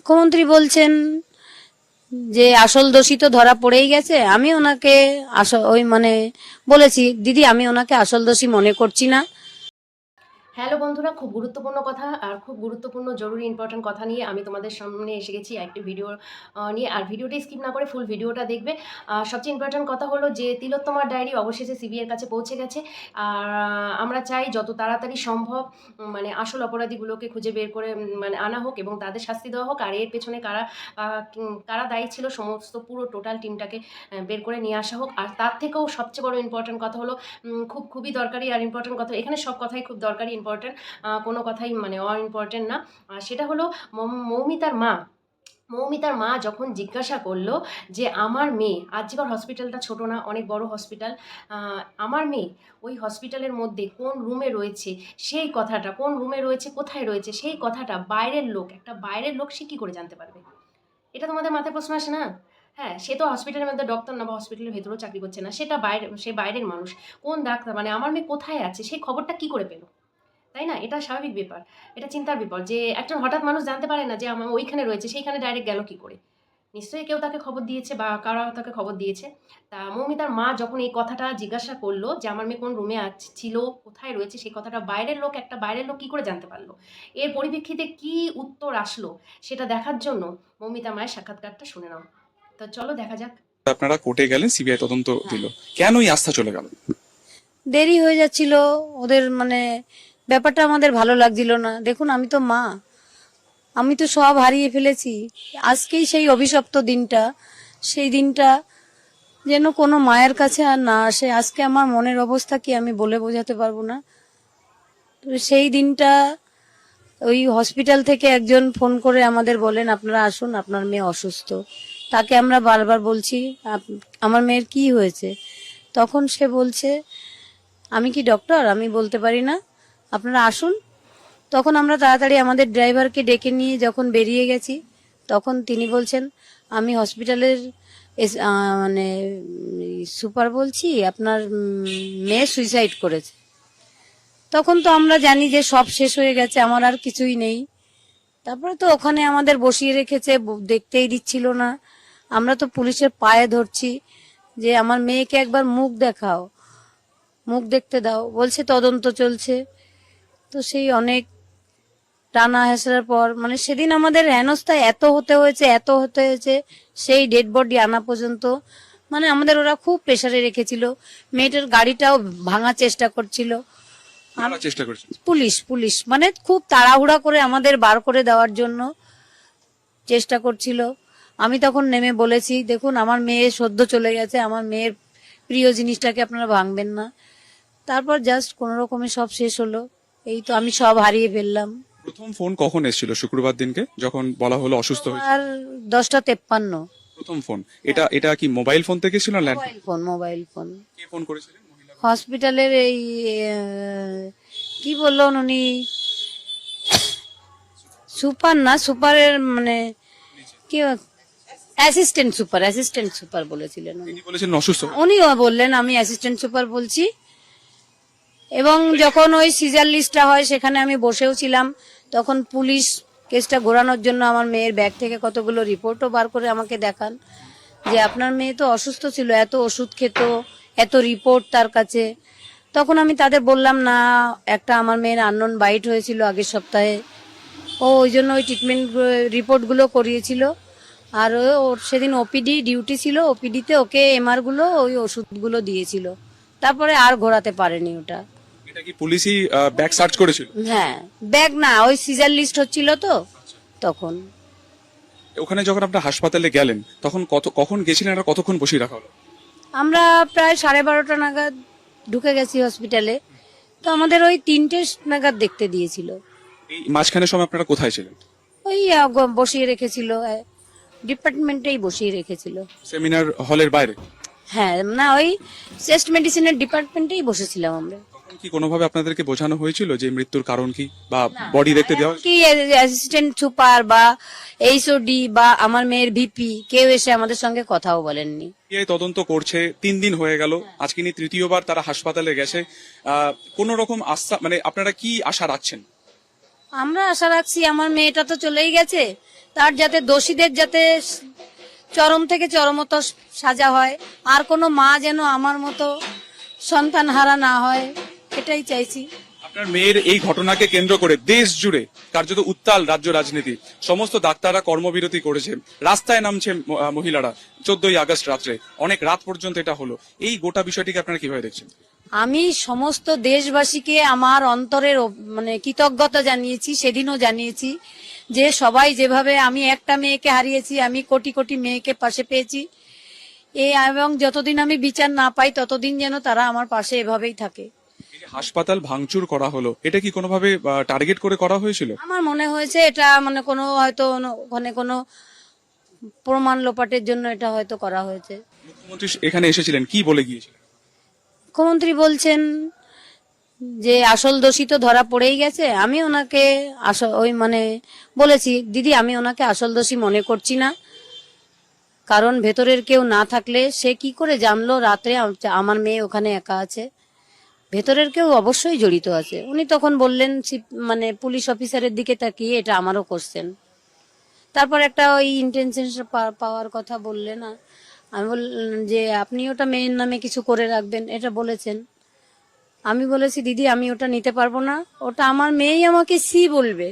মুখ্যমন্ত্রী বলছেন যে আসল দোষী তো ধরা পড়েই গেছে। আমি ওনাকে আস- ওই মানে বলেছি, দিদি, আমি ওনাকে আসল দোষী মনে করছি না। হ্যালো বন্ধুরা, খুব গুরুত্বপূর্ণ কথা আর খুব গুরুত্বপূর্ণ, জরুরি ইম্পর্টেন্ট কথা নিয়ে আমি তোমাদের সামনে এসে গেছি একটি ভিডিও নিয়ে। আর ভিডিওটি স্কিপ না করে ফুল ভিডিওটা দেখবে। সবচেয়ে ইম্পর্টেন্ট কথা হলো যে তিলোত্তমার ডায়েরি অবশেষে সিবিআইয়ের কাছে পৌঁছে গেছে। আর আমরা চাই যত তাড়াতাড়ি সম্ভব মানে আসল অপরাধীগুলোকে খুঁজে বের করে মানে আনা হোক এবং তাদের শাস্তি দেওয়া হোক। আর এর পেছনে কারা কারা দায়ী ছিল সমস্ত পুরো টোটাল টিমটাকে বের করে নিয়ে আসা হোক। আর তার থেকেও সবচেয়ে বড় ইম্পর্টেন্ট কথা হলো খুব, খুবই দরকারি আর ইম্পর্টেন্ট কথা, এখানে সব কথাই খুব দরকারি ইম্পর্টেন্ট কোনো কথাই মানে অ ইম্পর্টেন্ট না সেটা হলো মৌমিতার মা। মৌমিতার মা যখন জিজ্ঞাসা করল যে, আমার মেয়ে আজীবন হসপিটালটা ছোট না, অনেক বড় হসপিটাল আমার মেয়ে, ওই হসপিটালের মধ্যে কোন রুমে রয়েছে, সেই কথাটা, কোন রুমে রয়েছে, কোথায় রয়েছে, সেই কথাটা বাইরের লোক, একটা বাইরের লোক সে কী করে জানতে পারবে? এটা তোমাদের মাথায় প্রশ্ন আসে না? হ্যাঁ সে তো হসপিটালের মধ্যে ডক্টর না বা হসপিটালের ভেতরেও চাকরি করছে না, সেটা বাইরে, সে বাইরের মানুষ। কোন ডাক্তার মানে আমার মেয়ে কোথায় আছে সেই খবরটা কি করে পেল? তাই না? এটা স্বাভাবিক ব্যাপার। এটা চিন্তার ব্যাপার যে একজন হঠাৎ মানুষ জানতে পারে না যে আমার ওইখানে রয়েছে সেইখানে ডাইরেক্ট গেল কি করে? নিশ্চয়ই কেউ তাকে খবর দিয়েছে বা কারা তাকে খবর দিয়েছে। তা মৌমিতার মা যখন এই কথাটা জিজ্ঞাসা করল যে আমার মেয়ে কোন রুমে ছিল কোথায় রয়েছে সেই কথাটা বাইরের লোক একটা বাইরের লোক কি করে জানতে পারল? এর পরিপ্রেক্ষিতে কি উত্তর আসলো সেটা দেখার জন্য মৌমিতা মায়ের সাক্ষাৎকারটা শুনে নাও। তো চলো দেখা যাক। আপনারা কোর্টে গেলেন সিবিআই তদন্ত দিল। কেন এই আস্থা চলে গেল? দেরি হয়ে যাচ্ছিল ওদের মানে ব্যাপারটা আমাদের ভালো লাগছিল না। দেখুন, আমি তো মা। আমি তো সব হারিয়ে ফেলেছি। আজকেই সেই অভিশপ্ত দিনটা, সেই দিনটা যেন কোনো মায়ের কাছে আর না আসে। আজকে আমার মনের অবস্থা কি আমি বলে বোঝাতে পারব না? সেই দিনটা ওই হসপিটাল থেকে একজন ফোন করে আমাদের বলেন, আপনারা আসুন, আপনার মেয়ে অসুস্থ। তাকে আমরা বারবার বলছি, "আপ- আমার মেয়ের কি হয়েছে? তখন সে বলছে, আমি কি ডক্টর আমি বলতে পারি না। আপনারা আসুন। তখন আমরা তাড়াতাড়ি আমাদের ড্রাইভারকে ডেকে নিয়ে যখন বেরিয়ে গেছি, তখন তিনি বলছেন, আমি হসপিটালের মানে সুপার বলছি, আপনার মেয়ে সুইসাইড করেছে। তখন তো আমরা জানি যে সব শেষ হয়ে গেছে, আমার আর কিছুই নেই। তারপরে তো ওখানে আমাদের বসিয়ে রেখেছে দেখতেই দিচ্ছিল না। আমরা তো পুলিশের পায়ে ধরছি যে, আমার মেয়েকে একবার মুখ দেখাও, মুখ দেখতে দাও। বলছে, তদন্ত চলছে। তো সেই অনেক টানা হেসড়ার পর মানে সেদিন আমাদের হেনস্থা এত হতে হয়েছে এত হতে হয়েছে সেই ডেড বডি আনা পর্যন্ত মানে আমাদের ওরা খুব প্রেসারে রেখেছিল। মেয়েটার গাড়িটাও ভাঙার চেষ্টা করছিল। চেষ্টা করছি পুলিশ পুলিশ মানে খুব তাড়াহুড়া করে আমাদের বার করে দেওয়ার জন্য চেষ্টা করছিল। আমি তখন নেমে বলেছি দেখুন আমার মেয়ে সদ্য চলে গেছে আমার মেয়ের প্রিয় জিনিসটাকে আপনারা ভাঙবেন না। তারপর জাস্ট কোনো রকমে সব শেষ হলো। এই তো আমি সব হারিয়ে ফেললাম। প্রথম ফোন কখন এসেছিল শুক্রবার দিনকে? যখন বলা হলো অসুস্থ হয়েছে। আর দশটা তেপ্পান্ন। প্রথম ফোন। এটা এটা কি মোবাইল ফোন থেকে ছিল land mobile phone mobile phone. কে ফোন করেছিলেন? মহিলা হসপিটালের এই আহ, কি বললেন উনি? সুপার না সুপারের মানে কি অ্যাসিস্ট্যান্ট সুপার অ্যাসিস্ট্যান্ট সুপার বলেছিলেন উনি। তিনি বলেছেন অসুস্থ। উনিও বললেন আমি অ্যাসিস্ট্যান্ট সুপার বলছি। এবং যখন ওই সিজার লিস্টটা হয়, সেখানে আমি বসেও ছিলাম। তখন পুলিশ কেসটা ঘোরানোর জন্য আমার মেয়ের ব্যাগ থেকে কতগুলো রিপোর্টও বার করে আমাকে দেখান। যে আপনার মেয়ে তো অসুস্থ ছিল, এত ওষুধ খেত, এত রিপোর্ট তার কাছে। তখন আমি তাদের বললাম, না, একটা আমার মেয়ের আননোন বাইট হয়েছিল আগের সপ্তাহে। ও ওই জন্য ওই ট্রিটমেন্ট রিপোর্টগুলো করিয়েছিল। আর ওর সেদিন ওপিডি ডিউটি ছিল ওপিডিতে ওকে এমআরগুলো ওই ওষুধগুলো দিয়েছিল। তারপরে আর ঘোরাতে পারেনি ওটা। এটা কি পুলিশই ব্যাগ সার্চ করেছিল? হ্যাঁ ব্যাগ না ওই সিজার লিস্ট হচ্ছিল তো তখন। ওখানে যখন আপনার হাসপাতালে গেলেন তখন কত কখন গেছিলেন আর কতক্ষণ বসিয়ে রাখা হলো? আমরা প্রায় সাড়ে বারোটা নাগাদ ঢুকে গেছি হসপিটালে তো আমাদের ওই তিনটে নাগাদ দেখতে দিয়েছিল। এই মাঝখানের সময় আপনারা কোথায় ছিলেন? ওই আহ, গ- বসিয়ে রেখেছিল ডিপার্টমেন্টেই বসিয়ে রেখেছিল। সেমিনার হলের বাইরে? হ্যাঁ না ওই চেস্ট মেডিসিনের ডিপার্টমেন্টেই বসেছিলাম আমরা। কি কোনোভাবে আপনাদেরকে বোঝানো হয়েছিল যে মৃত্যুর কারণ কি? বা বডি দেখতে দেওয়া কি অ্যাসিস্ট্যান্ট সুপার বা এইচওডি বা আমার মেয়ের ভিপি কেউ এসে আমাদের সঙ্গে কথাও বলেননি। সিবিআই তদন্ত করছে তিন দিন হয়ে গেল আজকে নিয়ে তৃতীয়বার তারা হাসপাতালে গেছে। কোনো রকম আস্থা মানে আপনারা কি আশা রাখছেন? আমরা আশা রাখছি আমার মেয়েটা তো চলেই গেছে। তার যাতে দোষীদের যাতে চরম থেকে চরমতর সাজা হয় আর কোনো মা যেন আমার মতো সন্তান হারা না হয়। এটাই চাইছি। আপনার মেয়ের এই ঘটনাকে কেন্দ্র করে দেশ জুড়ে কার্যত উত্তাল রাজ্য রাজনীতি। সমস্ত ডাক্তাররা কর্মবিরতি করেছে। রাস্তায় নামছে মহিলারা চোদ্দই আগস্ট রাত্রে। অনেক রাত পর্যন্ত এটা হলো। এই গোটা বিষয়টিকে আপনারা কীভাবে দেখছেন? আমি সমস্ত দেশবাসীকে আমার অন্তরের মানে কৃতজ্ঞতা জানিয়েছি সেদিনও জানিয়েছি যে সবাই যেভাবে আমি একটা মেয়েকে হারিয়েছি আমি কোটি কোটি মেয়েকে পাশে পেয়েছি। এ এবং যতদিন আমি বিচার না পাই ততদিন যেন তারা আমার পাশে এভাবেই থাকে। হাসপাতাল ভাঙচুর করা হলো এটা কি কোনোভাবে টার্গেট করে করা হয়েছিল? আমার মনে হয়েছে এটা মানে কোনো হয়তো ওখানে কোনো প্রমাণ লোপাটের জন্য এটা হয়তো করা হয়েছে। মুখ্যমন্ত্রী এখানে এসেছিলেন কি বলে গিয়েছিলেন? মুখ্যমন্ত্রী বলছেন যে আসল দোষী তো ধরা পড়েই গেছে আমি ওনাকে ওই মানে বলেছি দিদি আমি ওনাকে আসল দোষী মনে করছি না। কারণ ভেতরের কেউ না থাকলে সে কি করে জানলো? রাত্রে আমার মেয়ে ওখানে একা আছে। ভেতরের কেউ অবশ্যই জড়িত আছে। উনি তখন বললেন মানে পুলিশ অফিসারের দিকে তাকিয়ে এটা আমারও কোশ্চেন তারপর একটা ওই ইন্টেনশন পাওয়ার কথা বললেন না আমি বললাম যে, আপনি ওটা মেয়ের নামে কিছু করে রাখবেন। এটা বলেছেন। আমি বলেছি, দিদি, আমি ওটা নিতে পারব না। ওটা আমার মেয়েই আমাকে সি বলবে।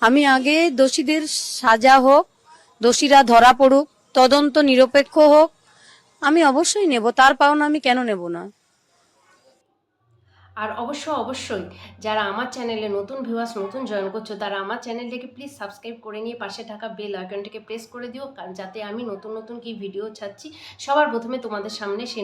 আমি আগে দোষীদের সাজা হোক, দোষীরা ধরা পড়ুক, তদন্ত নিরপেক্ষ হোক, আমি অবশ্যই নেব। তার পাওনা আমি কেন নেব না? আর অবশ্য অবশ্যই যারা আমার চ্যানেলে নতুন ভিউয়ার্স নতুন জয়েন করছ, তারা আমার চ্যানেলটাকে প্লিজ সাবস্ক্রাইব করে নিয়ে পাশে থাকা বেল আইকনটাকে প্রেস করে দিও যাতে আমি নতুন নতুন কি ভিডিও ছাড়ছি, সবার প্রথমে তোমাদের সামনে সে